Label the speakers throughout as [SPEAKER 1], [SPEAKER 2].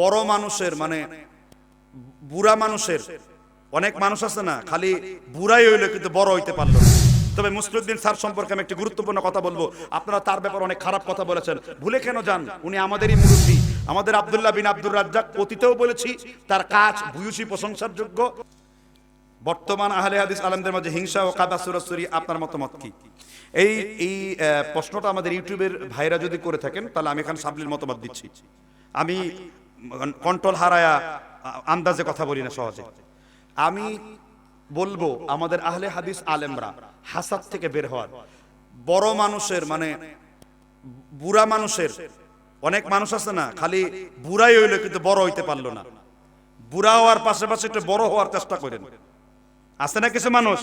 [SPEAKER 1] বড় মানুষের মানে বুড়া মানুষের। অনেক মানুষ আছে না, খালি বুড়াই হইল কিন্তু বড় হইতে পারল তবে মুসলিউদ্দিন স্যার সম্পর্কে আমি একটি গুরুত্বপূর্ণ কথা বলব। আপনারা তার ব্যাপারে অনেক খারাপ কথা বলেছেন। ভুলে কেন যান? উনি আমাদেরই মুরব্বী। আমাদের আবদুল্লাহ বিন আব্দুর রাজ্জাক অতীতেও বলেছি, তার কাজ ভূয়সী প্রশংসার যোগ্য বর্তমান আহলে হাদিস আলমদের মাঝে হিংসা ও কাদা সুরাসুরি আপনার মতামত কি? এই এই প্রশ্নটা আমাদের ইউটিউবের ভাইরা যদি করে থাকেন, তাহলে আমি এখানে সাবলির মতামত দিচ্ছি। আমি কন্ট্রোল হারায়া আন্দাজে কথা বলি না সহজে। আমি বলব আমাদের আহলে হাদিস আলেমরা, হাসাদ থেকে বের হওয়ার। বড় মানুষের মানে বুড়া মানুষের, অনেক মানুষ আছে না, খালি বুড়াই হইল কিন্তু বড় হইতে পারল না। বুড়া হওয়ার পাশাপাশি একটু বড় হওয়ার চেষ্টা করেন। আছে না কিছু মানুষ?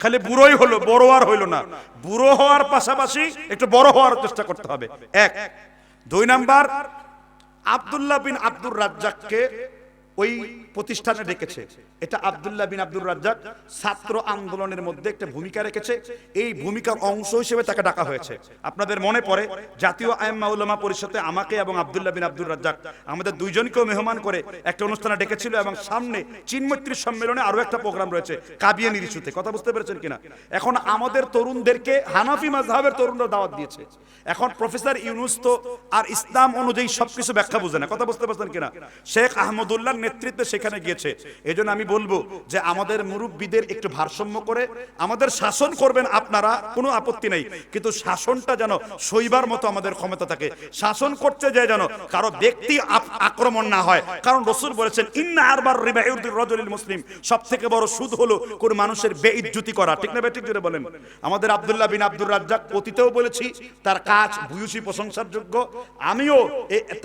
[SPEAKER 1] খালি বুড়োই হলো, বড় আর হইল না। বুড়ো হওয়ার পাশাপাশি একটু বড় হওয়ার চেষ্টা করতে হবে। এক, দুই নাম্বার আব্দুল্লাহ বিন আব্দুর রাজ্জাককে ওই প্রতিষ্ঠানে ডেকেছে। এটা আব্দুল্লাহ বিন আব্দুর রাজ্জাক ছাত্র আন্দোলনের মধ্যে একটা ভূমিকা রেখেছে। এই ভূমিকার অংশ হিসেবে তাকে ডাকা হয়েছে। আপনাদের মনে পড়ে, জাতীয় আইম্মা উলামা পরিষদে আমাকে এবং আব্দুল্লাহ বিন আব্দুর রাজ্জাক আমাদের দুইজনকেও মেহমান করে একটা অনুষ্ঠানে ডেকেছিল এবং সামনে চিন্মৈত্রী সম্মেলনে আরও একটা প্রোগ্রাম রয়েছে কাবিয়ানির ইস্যুতে কথা বুঝতে পেরেছেন কিনা? এখন আমাদের তরুণদেরকে হানাফি মাজহাবের তরুণরা দাওয়াত দিয়েছে। এখন প্রফেসর ইউনুস তো আর ইসলাম অনুযায়ী সবকিছু ব্যাখ্যা বুঝে না। কথা বুঝতে পারছেন কিনা? শেখ আহমদুল্লাহর নেতৃত্বে সেখানে গিয়েছে। এই জন্য আমি বলব যে আমাদের মুরব্বীদের একটু ভারসাম্য করে, আমাদের শাসন করবেন আপনারা, কোনো আপত্তি নেই। কিন্তু শাসনটা যেন সইবার মতো আমাদের ক্ষমতা থাকে। শাসন করতে যায় যেন কারও ব্যক্তি আক্রমণ না হয়। কারণ রসুল বলেছেন, ইন্না আরবার রিবাইউদ্দিন রজলিল মুসলিম। সব থেকে বড় সুদ হলো কোন মানুষের বেইজ্জতি করা। ঠিক না বেঠিক জুড়ে বলেন। আমাদের আব্দুল্লাহ বিন আব্দুর রাজ্জাক অতীতেও বলেছি, তার কাজ ভূয়সী প্রশংসার যোগ্য আমিও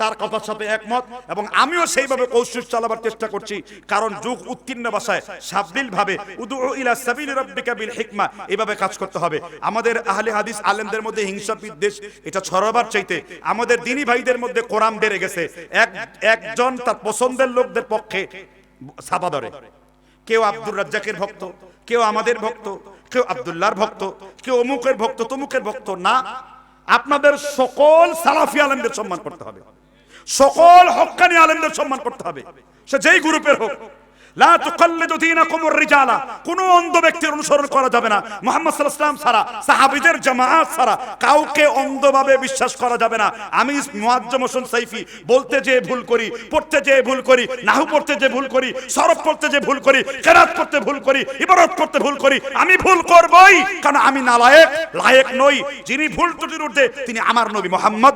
[SPEAKER 1] তার কথার সাথে একমত এবং আমিও সেইভাবে কৌশল চালাবার চেষ্টা করছি। কারণ যুগ উত্তীর্ণ ভাষায় সাবলীল ভাবে উদু ইলা সাবিল রাব্বিকা বিল হিকমা এভাবে কাজ করতে হবে। আমাদের আহলে হাদিস আলেমদের মধ্যে হিংসা বিদ্বেষ এটা ছড়াবার চাইতে। আমাদের দিনী ভাইদের মধ্যে কোরআন বেড়ে গেছে। এক, একজন তার পছন্দের লোকদের পক্ষে ছাপা ধরে। কেউ আব্দুর রাজ্জাকের ভক্ত, কেউ আমাদের ভক্ত, কেউ আব্দুল্লাহর ভক্ত, কেউ অমুকের ভক্ত, তমুকের ভক্ত। না, আপনাদের সকল সালাফি আলেমদের সম্মান করতে হবে। সকল হক্কানি আলেমদের সম্মান করতে হবে। সে যেই গ্রুপের হোক না। না। আমি ভুল করি, পড়তে ভুল করি, নাহু ভুল করি ভুল করি, কেরাত ভুল করি, ইবারত পড়তে ভুল করি, আমি ভুল করবই। কারণ আমি নালায়েক, লায়েক নই। যিনি ভুল ত্রুটির ঊর্ধ্বে, তিনি আমার নবী মোহাম্মদ।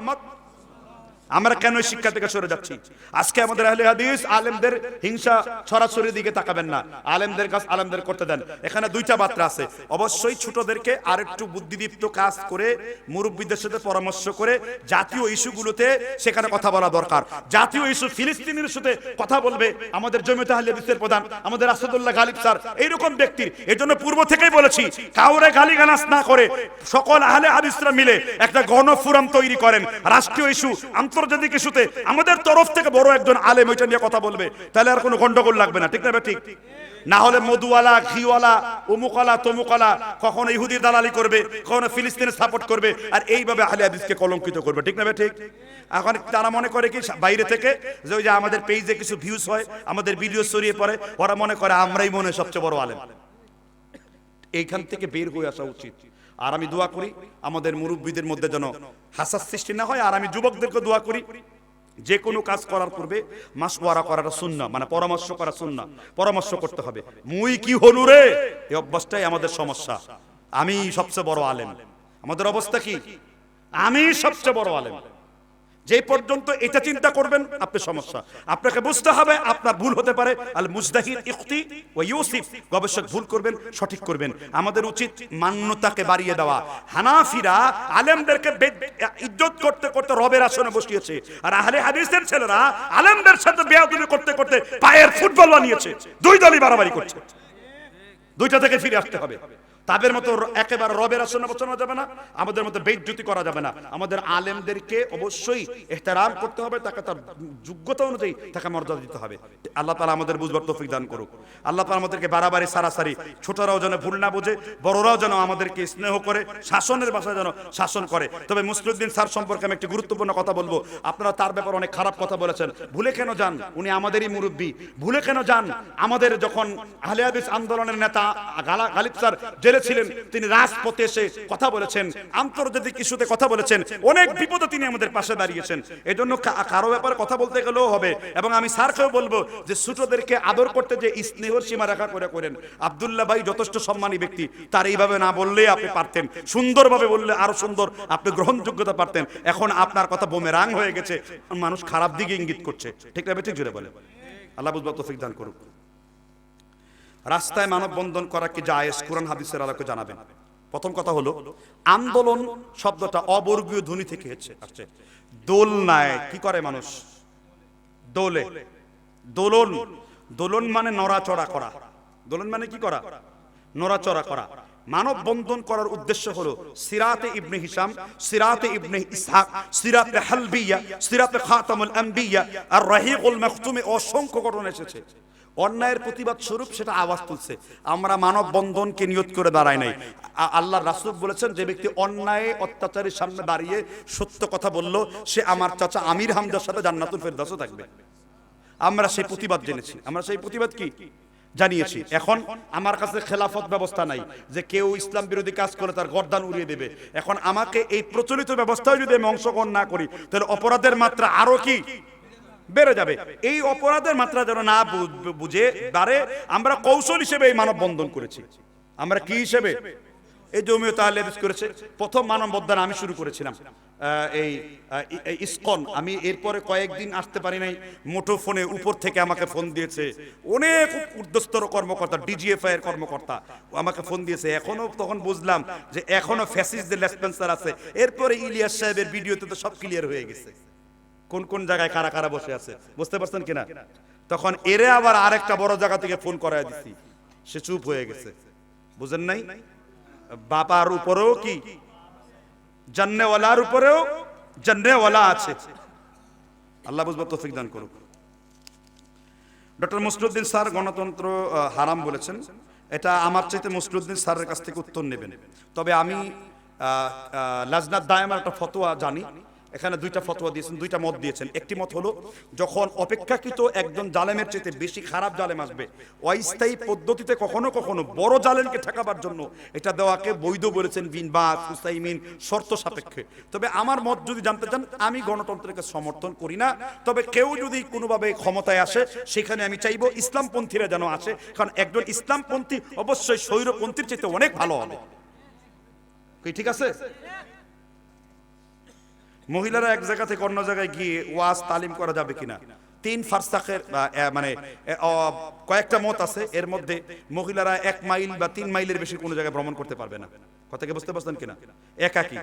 [SPEAKER 1] আমরা কেন শিক্ষা থেকে সরে যাচ্ছি? আজকে আমাদের আহলে হাদিস আলেমদের হিংসা ছড়াছড়ির দিকে তাকাবেন না। আলেমদের কাজ আলেমদের করতে দেন। এখানে দুইটা বার্তা আছে। অবশ্যই ছোটদেরকে আরেকটু বুদ্ধিদীপ্ত কাজ করে, মুরব্বীদের সাথে পরামর্শ করে জাতীয় ইস্যুগুলোতে সেখানে কথা বলা দরকার। জাতীয় ইস্যু ফিলিস্তিনের ইস্যুতে কথা বলবে আমাদের জমিতে আহলে হাদিসের প্রধান, আমাদের আসাদুল্লাহ গালিব স্যার। এইরকম ব্যক্তির এই জন্য পূর্ব থেকেই বলেছি, কাউরে গালিগালাজ না করে সকল আহলে হাদিসরা মিলে একটা গণফোরাম তৈরি করেন। রাষ্ট্রীয় ইস্যু আন্তর্জাতিক ইস্যুতে আমাদের তরফ থেকে বড় একজন আলেম ওইটা নিয়ে কথা বলবে। তাহলে আর কোনো গন্ডগোল লাগবে না, ঠিক না ঠিক। না হলে মধুওয়ালা, ঘিওয়ালা অমুকলা তমুকলা কখনো ইহুদির দালালি করবে, কখনো ফিলিস্তিনের সাপোর্ট করবে, আর এইভাবে আহলে হাদিসকে কলঙ্কিত করবে, ঠিক না ঠিক। এখন তারা মনে করে কি, বাইরে থেকে যে ওই যে আমাদের পেজে কিছু ভিউজ হয়, আমাদের ভিডিও ছড়িয়ে পড়ে, ওরা মনে করে আমরাই মনে সবচেয়ে বড় আলেম। এইখান থেকে বের হয়ে আসা উচিত। আর আমি দোয়া করি আমাদের মুরব্বীদের মধ্যে যেন হাসার সৃষ্টি না হয়, আর আমি যুবকদেরকে দোয়া করি যে কোনো কাজ করার পূর্বে মাসওয়ারা করাটা শূন্য মানে পরামর্শ করা শূন্য পরামর্শ করতে হবে। মুই কি হলু রে? এই অভ্যাসটাই আমাদের সমস্যা। আমি সবচেয়ে বড় আলেম। আমাদের অবস্থা কি? আমি সবচেয়ে বড় আলেম। যে পর্যন্ত এটা চিন্তা করবেন, আপনি সমস্যা। আপনাকে বুঝতে হবে, আপনার ভুল হতে পারে। আল মুজদাহিদ ইখতি ও ইউসিফ, গবেষক ভুল করবেন, সঠিক করবেন। আমাদের উচিত মান্যতাকে বাড়িয়ে দেওয়া। হানাফিরা আলেমদেরকে ইজ্জত করতে করতে রবের আসনে বসিয়েছে। আর আহলে হাদিসের ছেলেরা আলেমদের সাথে বেয়াদবি করতে করতে পায়ের ফুটবল বানিয়েছে। দুই দলই বাড়াবাড়ি করছে। দুইটা থেকে ফিরে আসতে হবে। তাদের মতো একেবারে রবের আসনে বসানো যাবে না, আমাদের মতো বেজ্জুতি করা যাবে না। আমাদের আলেমদেরকে অবশ্যই এহতারাম করতে হবে, তাকে তার যোগ্যতা অনুযায়ী তাকে মর্যাদা দিতে হবে। আল্লাহ তালা আমাদের বুঝবার তৌফিক দান করুক। আল্লাহ তালা আমাদেরকে বাড়াবাড়ি, সারাসারি, ছোটরাও যেন ভুল না বোঝে, বড়রাও যেন আমাদেরকে স্নেহ করে, শাসনের ভাষায় যেন শাসন করে। তবে মুসলিউদ্দিন স্যার সম্পর্কে আমি একটি গুরুত্বপূর্ণ কথা বলব। আপনারা তার ব্যাপারে অনেক খারাপ কথা বলেছেন। ভুলে কেন যান? উনি আমাদেরই মুরব্বী। ভুলে কেন যান? আমাদের যখন আহলে হাদিস আন্দোলনের নেতা, গালা গালিব স্যার জেলে ছিলেন তিনি রাজপথে এসে কথা বলেছেন, আন্তর্জাতিক ইস্যুতে কথা বলেছেন, অনেক বিপদে তিনি আমাদের পাশে দাঁড়িয়েছেন। এজন্য কারও ব্যাপারে কথা বলতে গেলেও হবে। এবং আমি স্যারকেও বলব যে ছোটদেরকে আদর করতে যে স্নেহর সীমা রেখা করে করেন, আব্দুল্লাহ ভাই যথেষ্ট সম্মানী ব্যক্তি, তার এইভাবে না বললে আপনি পারতেন। সুন্দরভাবে বললে আরও সুন্দর, আপনি গ্রহণযোগ্যতা পারতেন। এখন আপনার কথা বোমেরাং হয়ে গেছে, মানুষ খারাপ দিকে ইঙ্গিত করছে। ঠিক না ঠিক জুড়ে বলে আল্লাহ বুঝবা তৌফিক দান করুক। রাস্তায় মানববন্ধন করা কি জায়েজ? কোরআন, হাদিসের আলোকে জানাবেন। প্রথম কথা হলো, আন্দোলন শব্দটা অবর্গীয় ধ্বনি থেকে হচ্ছে আসছে। দোলনায় কি করে মানুষ? দোলে। দোলন। দোলন মানে নড়াচড়া করা। দোলন মানে কি করা? নড়াচড়া করা। মানব বন্ধন করার উদ্দেশ্য হলো সিরাতে ইবনে হিসাম সিরাতে ইবনে ইসহাক, সিরাতে হালবিয়া, সিরাতে খাতামুল আম্বিয়া, আর রাহিকুল মাখতুমে অসংখ্য ঘটনা এসেছে। অন্যায়ের প্রতিবাদ স্বরূপ সেটা আওয়াজ তুলছে। আমরা মানব বন্ধনকে নিয়ত করে দাঁড়াই নাই। আল্লাহ রাসূল বলেছেন, যে ব্যক্তি অন্যায় অত্যাচারের সামনে দাঁড়িয়ে সত্য কথা বলল, সে আমার চাচা আমির হামদার সাথে জান্নাতুল ফেরদাসও থাকবে। আমরা সেই প্রতিবাদ জেনেছি। আমরা সেই প্রতিবাদ কি? জানিয়েছি। এখন আমার কাছে খেলাফত ব্যবস্থা নাই, যে কেউ ইসলাম বিরোধী কাজ করে তার গর্দান উড়িয়ে দেবে। এখন আমাকে এই প্রচলিত ব্যবস্থায় যদি আমি অংশগ্রহণ না করি, তাহলে অপরাধের মাত্রা আরও কি? বেড়ে যাবে। এই অপরাধের মাত্রা যেন না বুঝে বাড়ে আমরা কৌশল হিসেবে এই মানববন্ধন করেছি। আমরা কি হিসেবে? এই জমিও তাহলে করেছে। প্রথম মানববন্ধন আমি শুরু করেছিলাম। এই ইসকন। আমি এরপরে কয়েকদিন আসতে পারি নাই। মুঠো ফোনে উপর থেকে আমাকে ফোন দিয়েছে। অনেক উর্ধস্তর কর্মকর্তা ডিজিএফআই এর কর্মকর্তা আমাকে ফোন দিয়েছে। এখনও তখন বুঝলাম যে এখনও ফ্যাসিস্টদের লেসপেন্সার আছে, এরপরে ইলিয়াস সাহেবের ভিডিওতে তো সব ক্লিয়ার হয়ে গেছে। কোন কোন জায়গায় কারা কারা বসে আছে? বুঝতে পারছেন কিনা? তখন এরে আবার আরেকটা বড় জায়গা থেকে ফোন করায় দিছি। সে চুপ হয়ে গেছে। বুঝেন নাই? বাবার উপরেও কি? জান্নেওয়ালার উপরেও জান্নেওয়ালা আছে। আল্লাহ বুঝব তৌফিক দান করুক। ডক্টর মুসলুদ্দিন স্যার গণতন্ত্র হারাম বলেছেন। এটা আমার চাইতে মুসলুদ্দিন স্যারের কাছ থেকে উত্তর নেবেন। তবে আমি লাজনাত দায়ামার একটা ফতোয়া জানি। এখানে দুইটা ফতোয়া দিয়েছেন, দুইটা মত দিয়েছেন। একটি মত হলো, যখন অপেক্ষাকৃত একজন জালেমের চাইতে বেশি খারাপ জালেম আসবে, অস্থায়ী পদ্ধতিতে কখনো কখনো বড় জালেমকে ঠেকাবার জন্য এটা দেওয়াকে বৈধ বলেছেন বিন বা হুসাইমিন শর্ত সাপেক্ষে। তবে আমার মত যদি জানতে চান, আমি গণতন্ত্রকে সমর্থন করি না। তবে কেউ যদি কোনোভাবে ক্ষমতায় আসে, সেখানে আমি চাইব ইসলামপন্থীরা যেন আসে, কারণ একজন ইসলামপন্থী অবশ্যই স্বৈরপন্থীর চাইতে অনেক ভালো হবে। ঠিক আছে? মহিলারা এক জায়গা থেকে অন্য জায়গায় গিয়ে ওয়াজ তালিম করা যাবে কিনা? তিন ফারসাখের মানে কয়েকটা মত আছে। এর মধ্যে মহিলারা এক মাইল বা তিন মাইলের বেশি কোনো জায়গায় ভ্রমণ করতে পারবে না। কথা কি বুঝতে পারছেন কিনা? একাকি।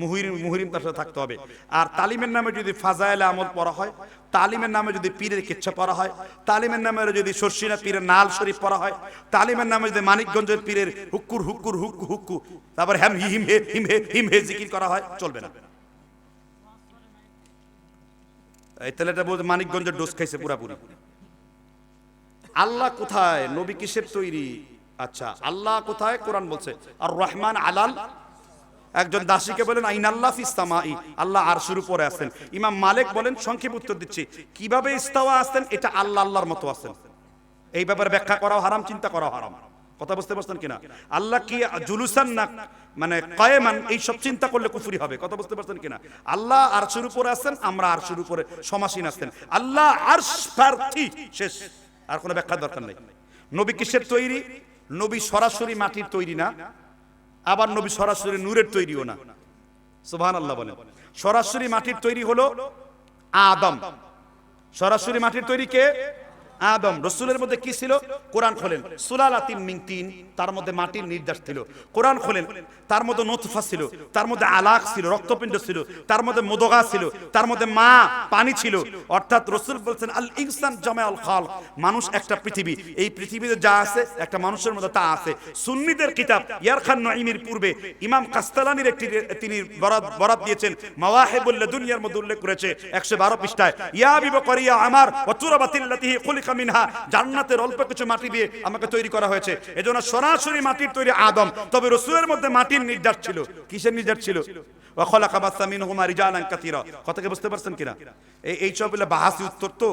[SPEAKER 1] মুহিরিম মুহিরিম তার সাথে থাকতে হবে। আর তালিমের নামে যদি ফাজাইলে আমল পড়া হয়, তালিমের নামে যদি পীরের কিচ্ছা পড়া হয়, তালিমের নামে যদি শর্ষিনা পীরের নাল শরীফ পড়া হয়, তালিমের নামে যদি মানিকগঞ্জের পীরের হুক্কুর হুক্কুর, হুক্কু হুক্কু, তারপর হ্যাম হিম, হে হিম হে হিম, হে জিকির করা হয়, চলবে না। এই ছেলেটা বলছে মানিকগঞ্জের ডোজ খাইছে পুরাপুরি। আল্লাহ কোথায়? নবী কিসের তৈরি? আচ্ছা আল্লাহ কোথায়? কোরআন বলছে আর রহমান আলাল একজন দাসীকে বলেন, আইন আল্লাহ ফিস্তামাই আল্লাহ আর শুরু পরে আছেন। ইমাম মালিক বলেন, সংক্ষেপ উত্তর দিচ্ছি, কীভাবে ইস্তাওয়া আসতেন এটা আল্লাহ আল্লাহর মতো আছেন। এই ব্যাপারে ব্যাখ্যা করাও হারাম, চিন্তা করাও হারাম। কথা বুঝতে পারছেন কিনা? আল্লাহ কি জুলুসান না মানে কয়েমান, এই সব চিন্তা করলে কুফরি হবে, কথা বুঝতে পারছেন কিনা? আল্লাহ আর শুরু করে আছেন, আমরা আর শুরু করে সমাসীন আছেন। আল্লাহ আর প্রার্থী, শেষ। আর কোনো ব্যাখ্যার দরকার নেই। নবী কিসের তৈরি? নবী সরাসরি মাটির তৈরি না, আবার নবী সরাসরি নূরের তৈরিও না। সুবহান আল্লাহ বলেন। সরাসরি মাটির তৈরি হলো আদম। সরাসরি মাটির তৈরি কে? আদম রসুলের মধ্যে কি ছিল? কোরআন খোলেন। সুলালাতিন মিন তিন, তার মধ্যে মাটির নির্দেশ ছিল। কোরআন খোলেন, তার মধ্যে নতফা ছিল, তার মধ্যে আলাক ছিল, রক্তপিণ্ড ছিল, তার মধ্যে মোদগা ছিল, তার মধ্যে মা পানি ছিল। অর্থাৎ রসুল বলছেন, আল ইনসান জামে আল খাল মানুষ একটা পৃথিবী। এই পৃথিবীতে যা আছে, একটা মানুষের মধ্যে তা আছে। সুন্নিদের কিতাব ইয়ার খান নঈমির পূর্বে ইমাম কাস্তালানির একটি তিনি বরাত বরাত দিয়েছেন মাওয়াহিবুল্লাহ দুনিয়ার মধ্যে উল্লেখ করেছে 112 পৃষ্ঠায়, ইয়া বিব করিয়া আমার ওয়া তুরাবাতিল্লাতিহি খুলিকা মিনহা জান্নাতের অল্প কিছু মাটি দিয়ে আমাকে তৈরি করা হয়েছে। এজন্য সরাসরি মাটির তৈরি আদম। তবে রসুলের মধ্যে মাটির ছিল। কিসের ছিল? কথাকে বুঝতে পারছেন কিনা? এই এই বাহাসি উত্তর তো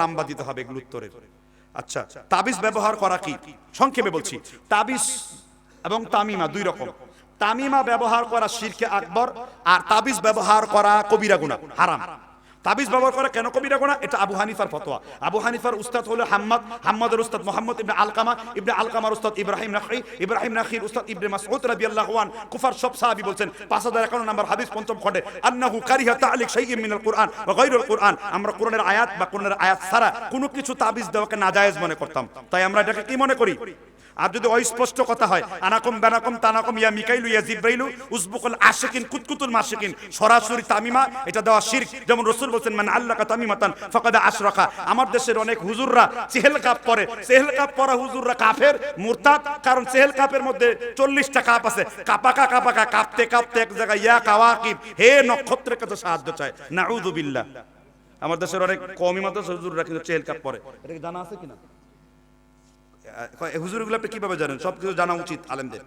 [SPEAKER 1] লম্বা দিতে হবে এগুলো উত্তরের। আচ্ছা তাবিজ ব্যবহার করা কি? সংক্ষেপে বলছি। তাবিজ এবং তামিমা দুই রকম। তামিমা ব্যবহার করা শিরকে আকবর আর তাবিজ ব্যবহার করা কবিরা গুনাহ হারাম। তাবিজ ব্যবহার করা কেন কবিরা গুনাহ এটা আবু হানিফার ফতোয়া। আবু হানিফার উস্তাদ হলো হাম্মদ। হাম্মদের উস্তাদ মোহাম্মদ ইবনে আলকামা। ইবনে আলকামার উস্তাদ ইব্রাহিম নাখি ইব্রাহিম নাখির উস্তাদ ইবনে মাসউদ রাদিয়াল্লাহু আন কুফার সব সাহাবী বলছেন 5051 নম্বর হাদিস পঞ্চম খণ্ডে, আন্নাহু কারিহা তালিক শাইইন মিনাল কুরআন ওয়া গায়রুল কুরআন। আমরা কোরআনের আয়াত বা কোরআনের আয়াত ছাড়া কোনো কিছু তাবিজ দেওয়াকে নাজায়েজ মনে করতাম। তাই আমরা এটাকে কি মনে করি? আর যদি অস্পষ্ট কথা হয়, আনাকম বানাকম তানাকম ইয়া মিকাইলু ইয়া জিব্রাইলু, উসবুকুল আশিকিন, কুতকুতুল মাশিকিন, সরাসরি তামিমা, এটা দেওয়া শিরক। যেমন রাসূল বলেন মান আল্লাকা তামিমাতান ফাকাদ আশরাকা। আমার দেশের অনেক হুজুররা চেহেল কাপ পরে চেহেল কাপ পরা হুজুররা কাফের, মুরতাদ, কারণ চেহেল কাপের মধ্যে 40টা কাপ আছে। কাপাকা কাপাকা, কাঁপতে কাঁপতে এক জায়গায় ইয়া কাওয়াকিব হে নক্ষত্রের কাছে সাহায্য চায়। নাউযু বিল্লাহ আমার দেশের অনেক কমই মাত্র হুজুররা কিন্তু চেহেল কাপ পরে। এটা কি জানা আছে কিনা? হুজুরগুলো আপনি কীভাবে জানেন? সবকিছু জানা উচিত আলেমদের।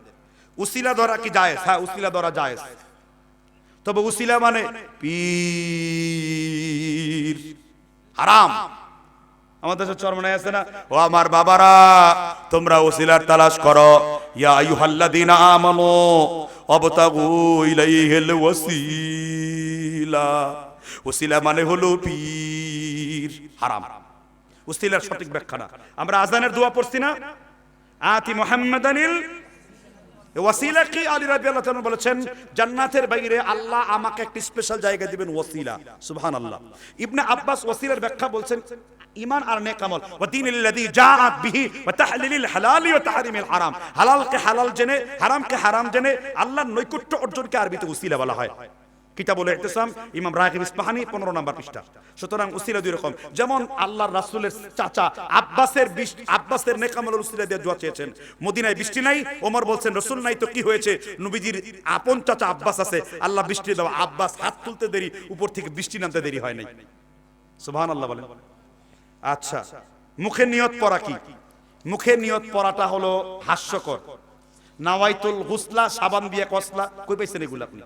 [SPEAKER 1] উসিলা ধরা কি জায়েজ? হ্যাঁ উসিলা ধরা জায়েজ। তবে উসিলা মানে পীর। হারাম। আমাদের আছে না? ও আমার বাবারা, তোমরা ওসিলার তালাশ করো। ইয়া আইয়ুহাল্লাযীনা আমানু অবতাগু ইলাইহিল ওয়াসিলা। ওসিলা মানে হলো পীর। হারাম। উসিলার সঠিক ব্যাখ্যা না আমরা আজানের দোয়া পড়ছি না? আতি মুহাম্মাদানিল ওয়াসিলা। কি আলী রাদিয়াল্লাহু তাআলা বলেছেন, জান্নাতের বাইরে আল্লাহ আমাকে একটি স্পেশাল জায়গা দিবেন, ওয়াসিলা। সুবহানাল্লাহ। ইবনে আব্বাস ওয়াসিলার ব্যাখ্যা বলছেন ইমান আর নেক আমল, ওয়া দীনিল্লাযী জাআত বিহি ওয়া তাহলিলিল হালালি ওয়া তাহরিমিল হারাম। হালালকে হালাল জেনে, হারামকে হারাম জেনে, আল্লাহর নৈকট্য অর্জনকে আরবিতে ওসিলা বলা হয়। কিতাবুল ইহতিসাম, ইমাম রাগিব ইসফাহানি 15 নম্বর পৃষ্ঠা। সুতরাং উসিলা দুই রকম। যেমন আল্লাহর রাসূলের চাচা আব্বাসের আব্বাসের নেকামলের উসিলা দিয়ে দোয়া চেয়েছেন। মদিনায় বৃষ্টি নাই, ওমর বলছেন, রাসূল নাই তো কি হয়েছে? নবীজির আপন চাচা আব্বাস আছে। আল্লাহ বৃষ্টি দাও আব্বাস, হাত তুলতে দেরি, উপর থেকে বৃষ্টি নামতে দেরি হয় নাই। সুবহানাল্লাহ বলেন। আচ্ছা মুখে নিয়ত পড়া কি? মুখে নিয়ত পড়াটা হলো হাস্যকর। নাওয়াইতুল গুসলা, সাবান দিয়ে কসলা, কই পাইছেন এগুলো আপনি?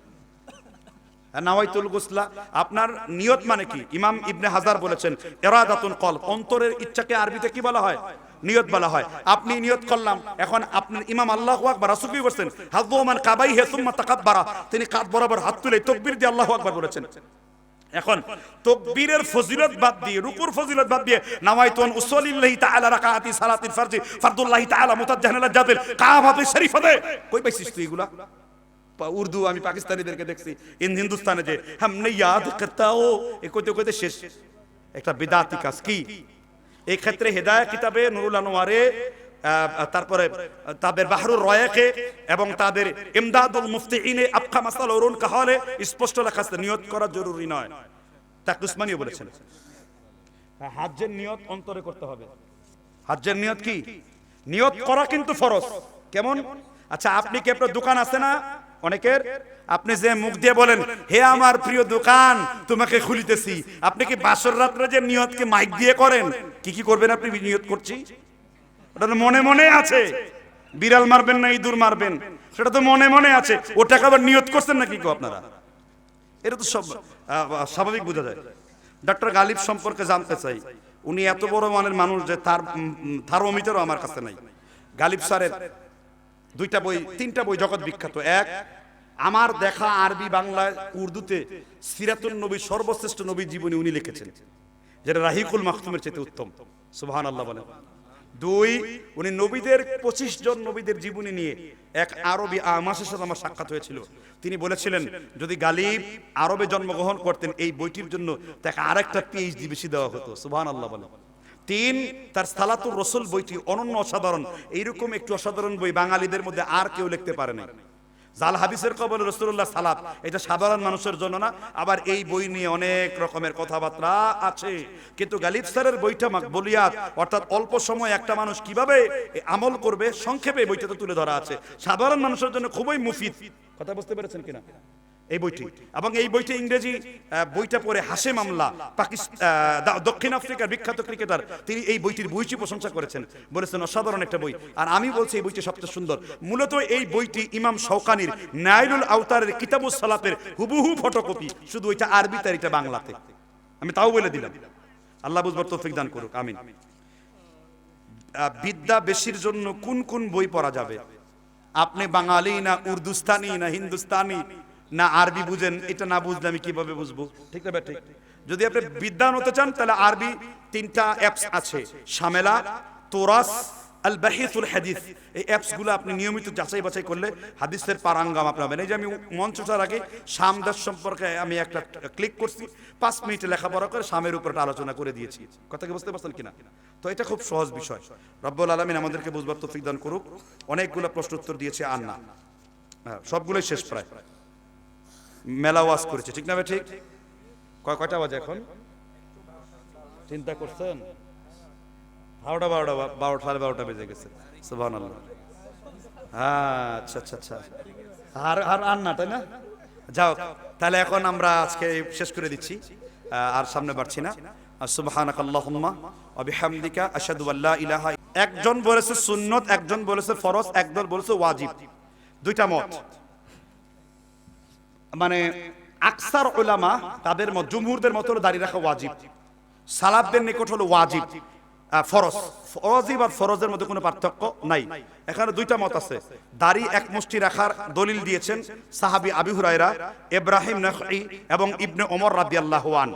[SPEAKER 1] নাওয়াইতুল গুসলা, আপনার নিয়ত মানে কি? ইমাম ইবনে হাজার বলেছেন, এরাদাতুন কল অন্তরের ইচ্ছাকে আরবিতে কি বলা হয়? নিয়ত বলা হয়। আপনি নিয়ত করলাম, এখন আপনি ইমাম আল্লাহু আকবার রাসূল কি বলেছেন হাযু মান কাবাইহি সুম্মা তাকাব্বারা। তিনি কাঁধ বরাবর হাত তুলে তাকবীর দিয়ে আল্লাহু আকবার বলেছেন। এখন তকবীরের ফজিলত বাদ দিয়ে, রুকুর ফজিলত বাদ দিয়ে নামাইতুন উসলিল্লাহি তাআলা রাকাতি সালাতিল ফরজি, ফরদুল্লাহি তাআলা মুতাজ্জাহান ইলা জাবিল কাবাতে শরীফতে কই পাইছিস তুই এগুলা? উর্দু আমি পাকিস্তানিদেরকে দেখছি, ইন হিন্দুস্তানে যে হামনে ইয়াদ করতা ও, এ কইতে কইতে শেষ। একটা বিদাতি কাজ কি? এই ক্ষেত্রে হেদায়া কিতাবে নুরুল আনোয়ারে তারপরে তাদের বাহরুর রয়াকে এবং তাদের ইমদাদুল মুফতিইনে আবকা মাসাল অরুণ কাহলে স্পষ্ট লেখা নিয়ত করা জরুরি নয়। তাক উসমানীও বলেছেন। হাজ্জের নিয়ত অন্তরে করতে হবে। হাজ্জের নিয়ত কি? নিয়ত করা কিন্তু ফরজ। কেমন? আচ্ছা আপনি কি আপনার দোকান আছে না? অনেকের, আপনি যে মুখ দিয়ে বলেন, হে আমার প্রিয় দোকান, তোমাকে খুলিতেছি। আপনি কি বাসর রাত্রে যে নিয়তকে মাইক দিয়ে করেন? কি কি করবেন আপনি নিয়ত করছি? ওটা তো মনে মনে আছে। বিড়াল মারবেন না, ইঁদুর মারবেন। সেটা তো মনে মনে আছে। ওটাকে আবার নিয়ত করছেন নাকি কেউ আপনারা? এটা তো সব স্বাভাবিক বোঝা যায়। ডক্টর গালিব সম্পর্কে জানতে চাই। উনি এত বড় মানের মানুষ যে তার থার্মোমিটারও আমার কাছে নাই। গালিব স্যারের দুইটা বই, তিনটা বই জগৎ বিখ্যাত। এক আমার দেখা আরবি বাংলায় উর্দুতে সিরাতুন নবী, সর্বশ্রেষ্ঠ নবী জীবনী উনি লিখেছেন, যেটা রাহিকুল মাহতুমের চেয়ে উত্তম। সুবহান আল্লাহ বলেন। দুই, উনি নবীদের, পঁচিশ জন নবীদের জীবনী নিয়ে এক আরবি আমাসের সাথে আমার সাক্ষাৎ হয়েছিল। তিনি বলেছিলেন, যদি গালিব আরবে জন্মগ্রহণ করতেন, এই বইটির জন্য তাকে আরেকটা পিএইচডি বেশি দেওয়া হতো। সুবহান আল্লাহ বলেন। তিন, তার সালাতুর রসুল বইটি অনন্য অসাধারণ। এইরকম একটু অসাধারণ বই বাঙালিদের মধ্যে আর কেউ লিখতে পারে না জাল হাদিসের কবল রসুল্লাহ সালাত। এটা সাধারণ মানুষের জন্য না, আবার এই বই নিয়ে অনেক রকমের কথাবার্তা আছে। কিন্তু গালিব স্যারের বইটা বলিয়াত অর্থাৎ অল্প সময় একটা মানুষ কীভাবে আমল করবে, সংক্ষেপে বইটা বইটাতে তুলে ধরা আছে। সাধারণ মানুষের জন্য খুবই মুফিদ। কথা বুঝতে পেরেছেন কিনা? এই বইটি। এবং এই বইটি ইংরেজি বইটা পড়ে হাসে মামলা পাকিস্তান দক্ষিণ আফ্রিকার বিখ্যাত ক্রিকেটার। তিনি এই বইটির বইটি প্রশংসা করেছেন। বলেছেন, অসাধারণ একটা বই। আর আমি বলছি, এই বইটি সবচেয়ে সুন্দর। মূলত এই বইটি ইমাম শৌকানির নাইলুল আউতারের কিতাবুস সালাতের হুবহু ফটোকপি। শুধু ওইটা আরবিতে আর এটা বাংলাতে। আমি তাও বলে দিলাম। আল্লাহ বুঝবার তৌফিক দান করুক। আমিন। বিদ্যা বেশির জন্য কোন কোন বই পড়া যাবে? আপনি বাঙালি না উর্দুস্তানি না হিন্দুস্তানি? না আরবি বুঝেন এটা না বুঝলে আমি কীভাবে বুঝব? ঠিক না ঠিক। যদি আপনি বিদ্যান হতে চান তাহলে আরবি তিনটা অ্যাপস আছে। শামেলা তোরাস আল বাহিসুল হাদিস। এই অ্যাপসগুলো আপনি নিয়মিত যাচাই বাছাই করলে হাদিসের পারাঙ্গাম আপনি হবেন এই যে আমি মঞ্চটার আগে শামদাস সম্পর্কে আমি একটা ক্লিক করছি। পাঁচ মিনিটে লেখাপড়া করে শামের উপর আলোচনা করে দিয়েছি। কথা কি বুঝতে পারছেন কিনা? তো এটা খুব সহজ বিষয়। রব্বুল আলমিন আমাদেরকে বুঝবার তৌফিক দান করুক। অনেকগুলো প্রশ্ন উত্তর দিয়েছে আর না। হ্যাঁ, সবগুলোই শেষ প্রায়। মেলা ওয়াজ করেছে, ঠিক না ঠিক? কয় কয়টা বাজে এখন? চিন্তা করছেন? বারোটা বারোটা বারোটা, সাড়ে বারোটা বেজে গেছে সুবাহ হ্যাঁ আচ্ছা আচ্ছা আচ্ছা। আর আর আর না, তাই না? যাও, তাহলে এখন আমরা আজকে শেষ করে দিচ্ছি আর সামনে বাড়ছি না। সুবহানাক আল্লাহুম্মা ওয়া বিহামদিকা, আশহাদু আল্লা ইলাহা একজন বলেছে সুন্নত, একজন বলেছে ফরজ, একজন বলেছে ওয়াজিব। দুইটা মত। মানে আকসার ওলামা তাদের মত, জুমহুরদের মত হলো দাড়ি রাখা ওয়াজিব। সালাবদের নিকট হলো ওয়াজিব ফরজ। ওয়াজিব আর ফরজের মধ্যে কোনো পার্থক্য নাই। এখানে দুইটা মত আছে। দাড়ি এক মুষ্টি রাখার দলিল দিয়েছেন সাহাবী আবি হুরায়রা, ইব্রাহিম নখঈ এবং ইবনে ওমর রাদিয়াল্লাহু আন।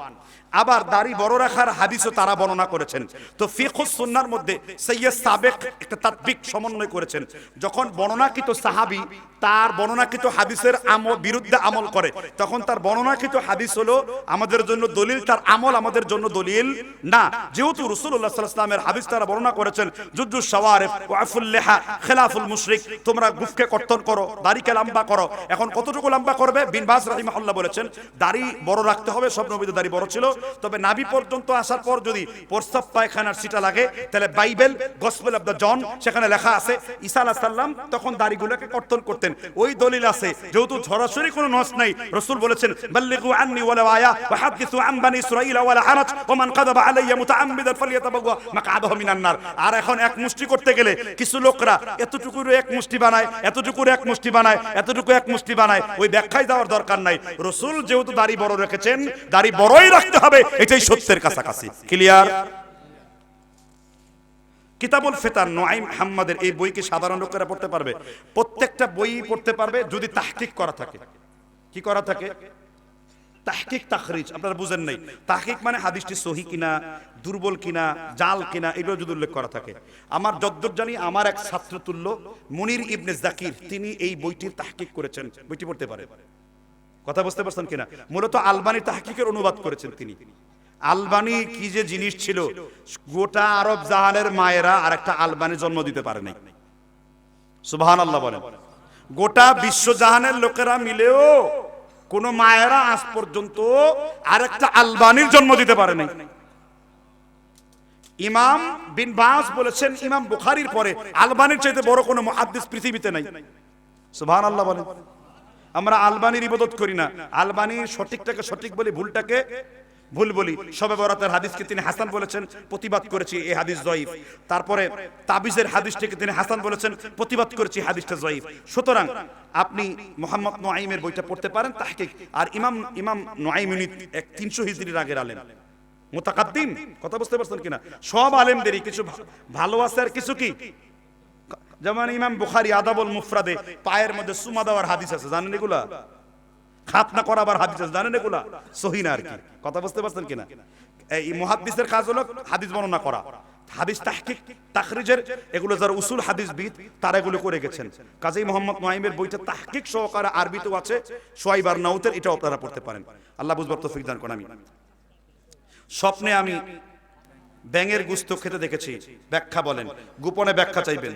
[SPEAKER 1] আবার দাড়ি বড় রাখার হাদিসও তারা বর্ণনা করেছেন। তো ফিকহুস সুন্নাহর মধ্যে সৈয়দ সাবেক একটা তাত্বিক সমন্বয় করেছেন। যখন বর্ণনাকৃত সাহাবী তার বর্ণনাকৃত হাদিসের আমল বিরুদ্ধে আমল করে, তখন তার বর্ণনাকৃত হাদিস হলো, আমাদের জন্য দলিল তার আমল আমাদের জন্য দলিল না। যেহেতু রাসূলুল্লাহ সাল্লাল্লাহু আলাইহি হাদিস তারা বর্ণনা করেছেন, জুজ্জুস শাওয়ারিফ ওয়াফুল লিহা। খিলাফুল মুশরিক, তোমরা গুফকে কর্তন করো, দাড়িকে লম্বা করো। এখন কতটুকু লম্বা করবে? বিন বাস রাহিমাহুল্লাহ বলেছেন, দাড়ি বড় রাখতে হবে সব নবীদের দাড়ি বড় ছিল। তবে নাবি পর্যন্ত আসার পর যদি প্রস্তাব পায়খানার সিটা লাগে, তাহলে Bible, gospel of the John, সেখানে লেখা আছে, ঈসা আলাইহিস সালাম তখন দাড়িগুলোকে কর্তন করতেন। ওই দলিল আছে, যেহেতু সরাসরি কোনো নস নাই, রসুল বলেছেন, বাল্লিগু আন্নি ওয়ালা আয়া ওয়া হাদিসু আন বানি ইসরাঈল ওয়ালা হারাজ ওয়া মান কাযাবা আলাইয়া মুতাআম্মিদান ফালিয়াতাবাওয়া মাকআদাহু মিনান নার। আর এখন এক মুষ্টি করতে গেলে কিছু লোকরা এতটুকুর এক মুষ্টি বানায়, এতটুকুর এক মুষ্টি বানায়, এতটুকু এক মুষ্টি বানায়, ওই ব্যাখ্যায় যাওয়ার দরকার নাই। রসুল যেহেতু বড় রেখেছেন বড়ই রাখতে হবে, এটাই সত্যের কাছাকাছি। ক্লিয়ার কিতাবুল ফেতার নোয়াইম হাম্মাদের এই বইকে সাধারণ লোকেরা পড়তে পারবে। প্রত্যেকটা বই পড়তে পারবে যদি তাহকিক করা থাকে। কি করা থাকে? তাহকিক তাখরিজ, আপনারা বুঝেন নাই। তাহকিক মানে হাদিসটি সহি কিনা, দুর্বল কিনা, জাল কিনা, এগুলো যদি উল্লেখ করা থাকে। আমার যদ্দুর জানি আমার এক ছাত্র তুল্য মুনির ইবনে জাকির, তিনি এই বইটির তাহকিক করেছেন। বইটি পড়তে পারে। কথা বুঝতে পারছেন কিনা? মূলত আলবানি তাহকিকের অনুবাদ করেছেন তিনি। আলবানি কি যে জিনিস ছিল, গোটা আরব জাহানের মায়েরা আর একটা আলবানি জন্ম দিতে পারে নাই। সুবহান আল্লাহ বলেন। গোটা বিশ্ব জাহানের লোকেরা মিলেও কোন মায়েরা আজ পর্যন্ত আরেকটা আলবানির জন্ম দিতে পারে নাই। ইমাম বিন বাস বলেছেন, ইমাম বুখারির পরে আলবানির চাইতে বড় কোনো মুহাদ্দিস পৃথিবীতে নাই। সুবহান আল্লাহ বলেন। আমরা আলবানির ইবাদত করি না। আলবানির সঠিকটাকে সঠিক বলে ভুলটাকে ভুল বলি, সবে বরাতের হাদিসকে তিনি হাসান বলেছেন, প্রতিবাদ করেছি, এই হাদিস জয়ীফ। তারপরে তাবিজের হাদিসটিকে তিনি হাসান বলেছেন, প্রতিবাদ করেছি হাদিসটা জয়ীফ। সুতরাং আপনি মোহাম্মদ নোয়াইমের বইটা পড়তে পারেন তাহকে আর ইমাম ইমাম নোয়াইম এক তিনশো হিজরির আগের আলেন মোতাকাদ্দিম? কথা বুঝতে পারছেন কিনা? সব আলেমদেরই কিছু ভালো আছে আর কিছু কি? যেমন ইমাম বুখারি আদাবল মুফরাদে পায়ের মধ্যে সুমা দেওয়ার হাদিস আছে, জানেন এগুলা? খাতনা করাবার হাদিস আছে, জানেন এগুলা? সহি না আর কি? কথা বুঝতে পারছেন কিনা? এই মুহাদ্দিসের কাজ হলো হাদিস বর্ণনা করা। হাদিস তাহকিক, তাখরিজের, এগুলো যারা উসুল হাদিস বিদ, তারা এগুলো করে গেছেন। কাজী মোহাম্মদ নাইমের বইটা তাহকিক সহকারে আরবিতেও আছে সোয়াইবার নাউতের এটাও আপনারা পড়তে পারেন। আল্লাহ বুঝবার তৌফিক দান করেন আমি স্বপ্নে আমি ব্যাঙের গুস্ত খেতে দেখেছি, ব্যাখ্যা বলেন, গোপনে ব্যাখ্যা চাইবেন।